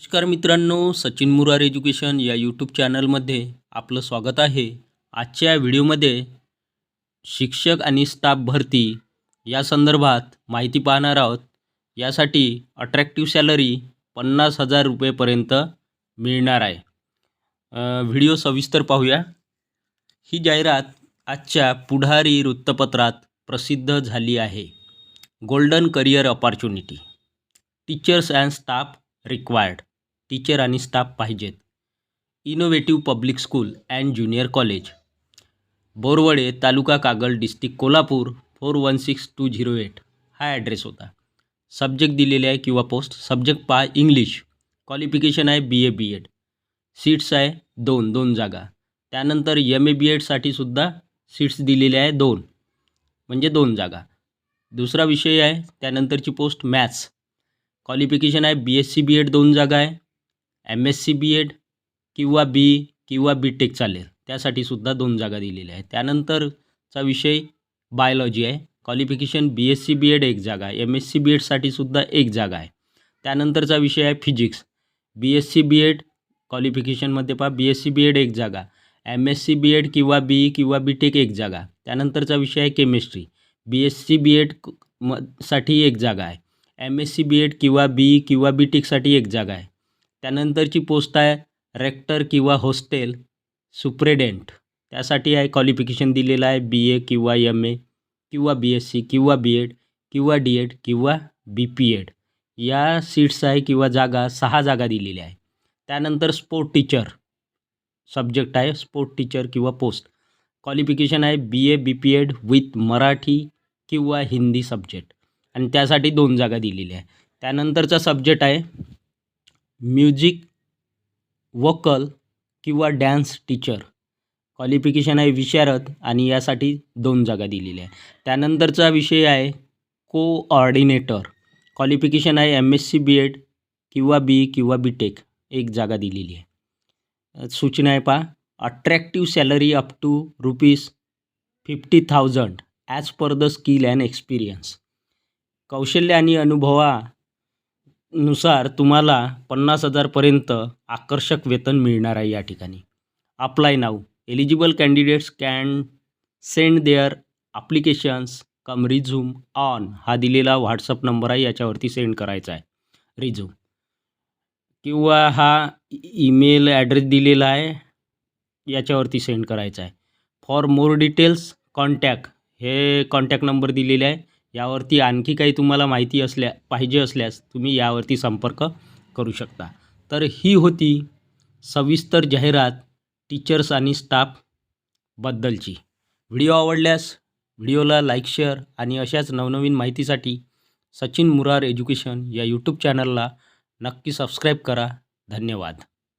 नमस्कार मित्रांनो सचिन मुरार एज्युकेशन या यूट्यूब चॅनलमध्ये आपलं स्वागत आहे. आजच्या व्हिडिओमध्ये शिक्षक आणि स्टाफ भरती या संदर्भात माहिती पाहणार आहोत. यासाठी अट्रॅक्टिव्ह सॅलरी पन्नास हजार रुपयेपर्यंत मिळणार आहे. व्हिडिओ सविस्तर पाहूया. ही जाहिरात आजच्या पुढारी वृत्तपत्रात प्रसिद्ध झाली आहे. Golden career opportunity teachers and staff required teacher आणि स्टाफ पाहिजेत. Innovative public school and junior college. Borwade taluka Kagal district Kolhapur four one six two zero eight. हा ॲड्रेस होता. सब्जेक्ट दिलेले आहे किंवा पोस्ट. सब्जेक्ट पहा इंग्लिश. क्वालिफिकेशन आहे B A B Ed seats आहे दोन दोन जागा. त्यानंतर एम ए बी एडसाठी सुद्धा सीट्स दिलेले आहे दोन. म्हणजे दोन जागा. दुसरा विषय आहे त्यानंतरची पोस्ट मॅथ्स. क्वालिफिकेशन आहे B S C B Ed दोन जागा आहे. M S C B Ed किंवा बी किंवा बी टेक चालेल. त्यासाठी सुद्धा दोन जागा दिलेल्या आहेत. त्यानंतरचा विषय बायोलॉजी आहे. Qualification B S C B Ed एक जागा आहे. एम एस सी बी एडसाठी सुद्धा एक जागा आहे. त्यानंतरचा विषय आहे physics B S C B Ed क्वालिफिकेशनमध्ये पहा. B S C B Ed एक जागा. M S C B Ed किंवा बी किंवा बी टेक एक जागा. त्यानंतरचा विषय आहे chemistry B S C B Ed म साठी एक जागा आहे. M S C B Ed किंवा बी किंवा बी टेकसाठी एक जागा आहे. त्यानंतरची पोस्ट आहे रेक्टर किंवा हॉस्टेल सुप्रेडेंट. त्यासाठी आहे क्वालिफिकेशन दिलेलं आहे बी ए किंवा एम ए किंवा बी एस सी किंवा बी एड किंवा डी एड किंवा बी पी एड या सीट्स आहे किंवा जागा सहा जागा दिलेल्या आहे. त्यानंतर स्पोर्ट टीचर सब्जेक्ट आहे स्पोर्ट टीचर किंवा पोस्ट. क्वालिफिकेशन आहे B A B P Ed with Marathi किंवा हिंदी सब्जेक्ट. आणि त्यासाठी दोन जागा दिलेल्या आहे. त्यानंतरचा सब्जेक्ट आहे म्युझिक वोकल किंवा डॅन्स टीचर. क्वालिफिकेशन आहे विशारद आणि यासाठी दोन जागा दिलेल्या आहे त्यानंतरचा विषय आहे कोऑर्डिनेटर. क्वालिफिकेशन आहे M S C B Ed किंवा बी किंवा बी टेक. एक जागा दिलेली आहे. सूचना आहे पहा. Attractive salary up to rupees fifty thousand as per the skill and experience कौशल्य आणि अनुभवा नुसार तुम्हाला पन्नास हजारपर्यंत आकर्षक वेतन मिळणार आहे या ठिकाणी. Apply now eligible candidates can send their applications cum resume on हा दिलेला व्हॉट्सअप नंबर आहे याच्यावरती सेंड करायचा आहे. रिझ्यूम किंवा हा ईमेल ॲड्रेस दिलेला आहे याच्यावरती सेंड करायचा आहे. फॉर मोर डिटेल्स कॉन्टॅक्ट हे कॉन्टॅक्ट नंबर दिलेले आहे. यावरती आणखी काही तुम्हाला माहिती असल्या पाहिजे असल्यास तुम्ही यावरती संपर्क करू शकता. तर ही होती सविस्तर जाहिरात टीचर्स आणि स्टाफबद्दलची व्हिडिओ आवडल्यास व्हिडिओला लाईक शेअर आणि अशाच नवनवीन माहितीसाठी सचिन मुरार एज्युकेशन या यूट्यूब चॅनलला नक्की सबस्क्राईब करा. धन्यवाद.